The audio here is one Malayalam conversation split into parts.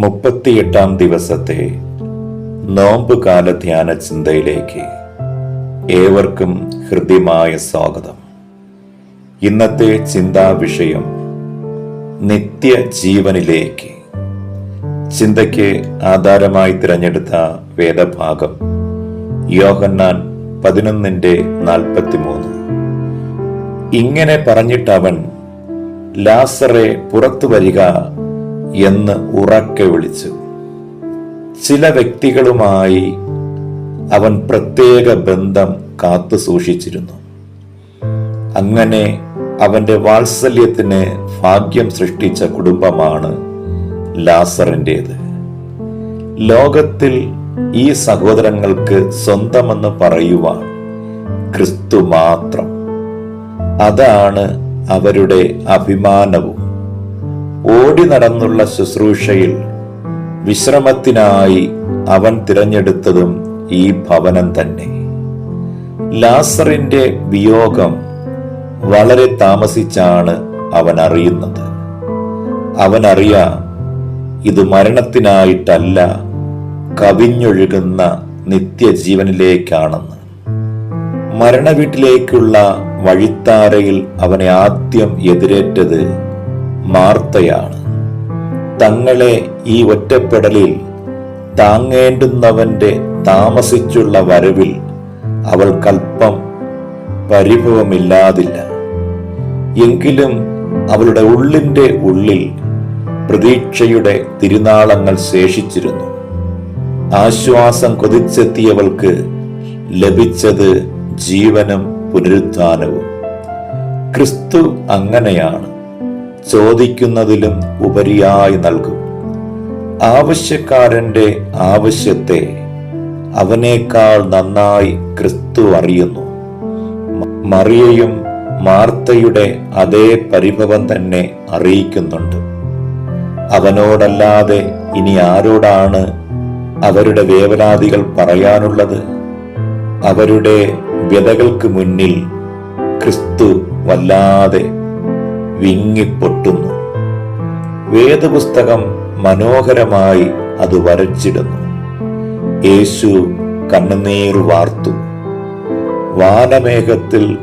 മുപ്പത്തിയെട്ടാം ദിവസത്തെ നോമ്പുകാല ധ്യാന ചിന്തയിലേക്ക് ഏവർക്കും ഹൃദ്യമായ സ്വാഗതം. ഇന്നത്തെ ചിന്താ വിഷയം നിത്യ ജീവനിലേക്ക് ചിന്തയ്ക്ക് ആധാരമായി തിരഞ്ഞെടുത്ത വേദഭാഗം യോഹന്നാൻ പതിനൊന്നിന്റെ നാൽപ്പത്തിമൂന്ന്. ഇങ്ങനെ പറഞ്ഞിട്ടവൻ ലാസറെ പുറത്തു വരിക എന്ന് ഉറക്കെ വിളിച്ചു. ചില വ്യക്തികളുമായി അവൻ പ്രത്യേക ബന്ധം കാത്തു സൂക്ഷിച്ചിരുന്നു. അങ്ങനെ അവന്റെ വാത്സല്യത്തിന് ഭാഗ്യം സൃഷ്ടിച്ച കുടുംബമാണ് ലാസറിന്റേത് ലോകത്തിൽ ഈ സഹോദരങ്ങൾക്ക് സ്വന്തമെന്ന് പറയുവാൻ ക്രിസ്തു മാത്രം. അതാണ് അവരുടെ അഭിമാനവും. ഓടി നടന്നുള്ള ശുശ്രൂഷയിൽ വിശ്രമത്തിനായി അവൻ തിരഞ്ഞെടുത്തതും ഈ ഭവനം തന്നെ. ലാസറിന്റെ വിയോഗം വളരെ താമസിച്ചാണ് അവൻ അറിയുന്നത് അവൻ അറിയാം ഇത് മരണത്തിനായിട്ടല്ല കവിഞ്ഞൊഴുകുന്ന നിത്യജീവനിലേക്കാണെന്ന്. മരണവീട്ടിലേക്കുള്ള വഴിത്താരയിൽ അവനെ ആദ്യം എതിരേറ്റത് മാർത്തയാണ്. തങ്ങളെ ഈ ഒറ്റപ്പെടലിൽ താങ്ങേണ്ടുന്നവന്റെ താമസിച്ചുള്ള വരവിൽ അവൾ കൽപ്പം പരിഭവമില്ലാതില്ല. എങ്കിലും അവളുടെ ഉള്ളിന്റെ ഉള്ളിൽ പ്രതീക്ഷയുടെ തിരുനാളങ്ങൾ ശേഷിച്ചിരുന്നു. ആശ്വാസം കൊതിച്ചെത്തിയവൾക്ക് ലഭിച്ചത് ജീവനും പുനരുത്ഥാനവും. ക്രിസ്തു അങ്ങനെയാണ്. ചോദിക്കുന്നതിലും ഉപരിയായി നൽകും. ആവശ്യക്കാരന്റെ ആവശ്യത്തെ അവനേക്കാൾ നന്നായി ക്രിസ്തു അറിയുന്നു. മറിയയും മാർത്തയുടെ അതേ പരിഭവം തന്നെ അറിയിക്കുന്നുണ്ട്. അവനോടല്ലാതെ ഇനി ആരോടാണ് അവരുടെ വേവലാതികൾ പറയാനുള്ളത്? അവരുടെ വ്യതകൾക്ക് മുന്നിൽ ക്രിസ്തു വല്ലാതെ വിങ്ങിപ്പൊട്ടുന്നു. വേദപുസ്തകം മനോഹരമായി അത് വരച്ചിടുന്നു. യേശു കണ്ണുനീർ വാർത്തു. വാനമേഘത്തിൽ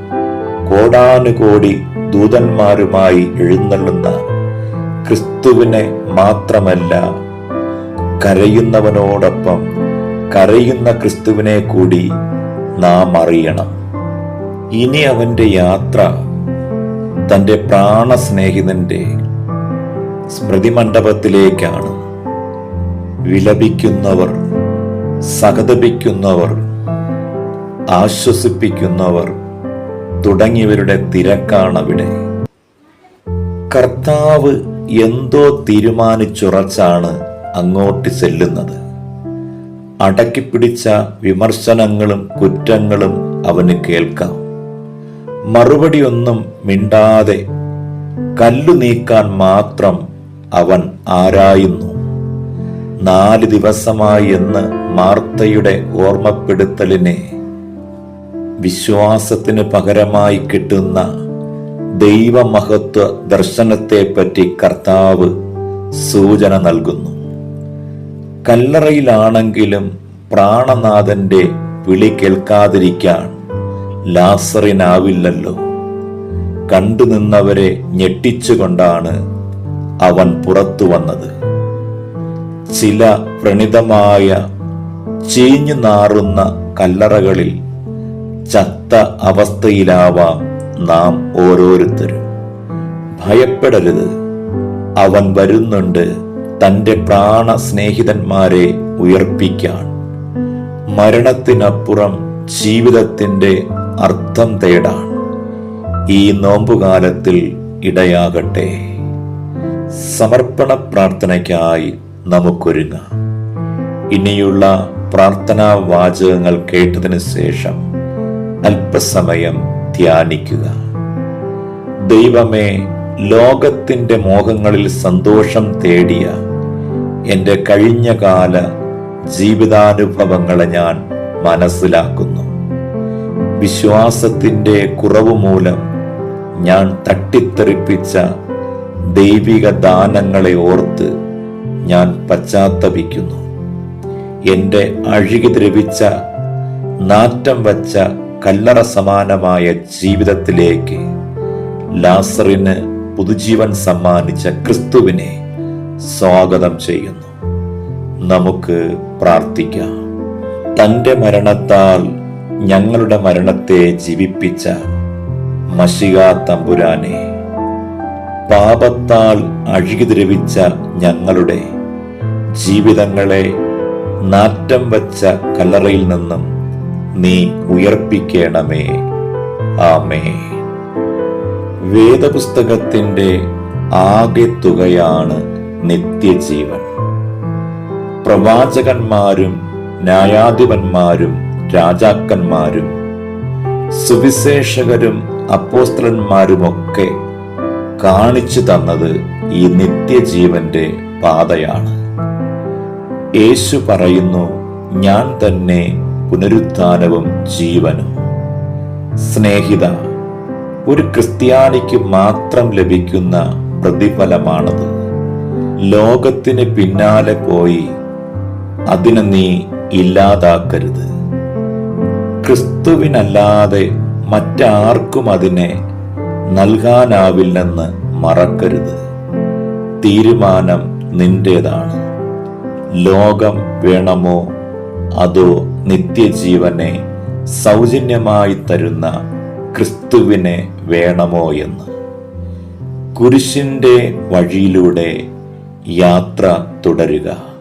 കോടാനുകോടി ദൂതന്മാരുമായി എഴുന്നള്ളുന്ന ക്രിസ്തുവിനെ മാത്രമല്ല കരയുന്നവനോടൊപ്പം കരയുന്ന ക്രിസ്തുവിനെ കൂടി നാം അറിയണം. ഇനി അവന്റെ യാത്ര തന്റെ പ്രാണസ്നേഹിതന്റെ സ്മൃതി മണ്ഡപത്തിലേക്കാണ് വിലപിക്കുന്നവർ സഹതപിക്കുന്നവർ ആശ്വസിപ്പിക്കുന്നവർ തുടങ്ങിയവരുടെ തിരക്കാണവിടെ കർത്താവ് എന്തോ തീരുമാനിച്ചുറച്ചാണ് അങ്ങോട്ട് ചെല്ലുന്നത്. അടക്കിപ്പിടിച്ച വിമർശനങ്ങളും കുറ്റങ്ങളും അവന് കേൾക്കാം. മറുപടിയൊന്നും മിണ്ടാതെ കല്ലു നീക്കാൻ മാത്രം അവൻ ആരായുന്നു. നാല് ദിവസമായി എന്ന് മാർത്തയുടെ ഓർമ്മപ്പെടുത്തലിനെ വിശ്വാസത്തിന് പകരമായി കിട്ടുന്ന ദൈവമഹത്വ ദർശനത്തെ ദർശനത്തെപ്പറ്റി കർത്താവ് സൂചന നൽകുന്നു. കല്ലറയിലാണെങ്കിലും പ്രാണനാഥന്റെ വിളി കേൾക്കാതിരിക്കാൻ ലാസറിനാവില്ലല്ലോ. കണ്ടുനിന്നവരെ ഞെട്ടിച്ചുകൊണ്ടാണ് അവൻ പുറത്തു വന്നത്. ചില പ്രണിതമായ ചീഞ്ഞു നാറുന്ന കല്ലറകളിൽ ചത്ത അവസ്ഥയിലാവാം നാം ഓരോരുത്തരും. ഭയപ്പെടരുത്. അവൻ വരുന്നുണ്ട് തന്റെ പ്രാണ സ്നേഹിതന്മാരെ ഉയർപ്പിക്കാൻ. മരണത്തിനപ്പുറം ജീവിതത്തിന്റെ അർത്ഥം തേടാൻ ഈ നോമ്പുകാലത്തിൽ ഇടയാകട്ടെ. സമർപ്പണ പ്രാർത്ഥനയ്ക്കായി നമുക്കൊരുങ്ങാം. ഇനിയുള്ള പ്രാർത്ഥനാ വാചകങ്ങൾ കേട്ടതിന് ശേഷം അല്പസമയം ധ്യാനിക്കുക. ദൈവമേ ലോകത്തിന്റെ മോഹങ്ങളിൽ സന്തോഷം തേടിയ എന്റെ കഴിഞ്ഞകാല ജീവിതാനുഭവങ്ങളെ ഞാൻ മനസ്സിലാക്കുന്നു. വിശ്വാസത്തിന്റെ കുറവ് മൂലം ഞാൻ തട്ടിത്തെറിപ്പിച്ച ദൈവിക ദാനങ്ങളെ ഓർത്ത് ഞാൻ പശ്ചാത്തപിക്കുന്നു. എന്റെ അഴുകി ദ്രവിച്ച നാറ്റം വച്ച കല്ലറ സമാനമായ ജീവിതത്തിലേക്ക് ലാസറിന് പുതുജീവൻ സമ്മാനിച്ച ക്രിസ്തുവിനെ സ്വാഗതം ചെയ്യുന്നു. നമുക്ക് പ്രാർത്ഥിക്കാം. തന്റെ മരണത്താൽ ഞങ്ങളുടെ മരണത്തെ ജീവിപ്പിച്ച മഷിക തമ്പുരാനെ പാപത്താൽ അഴുകിദ്രവിച്ച ഞങ്ങളുടെ ജീവിതങ്ങളെ നാറ്റം വച്ച കല്ലറയിൽ നിന്നും നീ ഉയർപ്പിക്കണമേ. ആമേ വേദപുസ്തകത്തിന്റെ ആകെ തുകയാണ് നിത്യജീവൻ. പ്രവാചകന്മാരും ന്യായാധിപന്മാരും രാജാക്കന്മാരും സുവിശേഷകരും അപ്പോസ്തലന്മാരുമൊക്കെ കാണിച്ചു തന്നത് ഈ നിത്യജീവന്റെ പാതയാണ്. യേശു പറയുന്നു ഞാൻ തന്നെ പുനരുത്ഥാനവും ജീവനും. സ്നേഹിത ഒരു ക്രിസ്ത്യാനിക്ക് മാത്രം ലഭിക്കുന്ന പ്രതിഫലമാണത്. ലോകത്തിന് പിന്നാലെ പോയി അതിനെ നീ ഇല്ലാതാക്കരുത്. ക്രിസ്തുവിനല്ലാതെ മറ്റാർക്കും അതിനെ നൽകാനാവില്ലെന്ന് മറക്കരുത്. തീരുമാനം നിന്റേതാണ്. ലോകം വേണമോ അതോ നിത്യജീവനെ സൗജന്യമായി തരുന്ന ക്രിസ്തുവിനെ വേണമോ എന്ന്. കുരിശിന്റെ വഴിയിലൂടെ യാത്ര തുടരുക.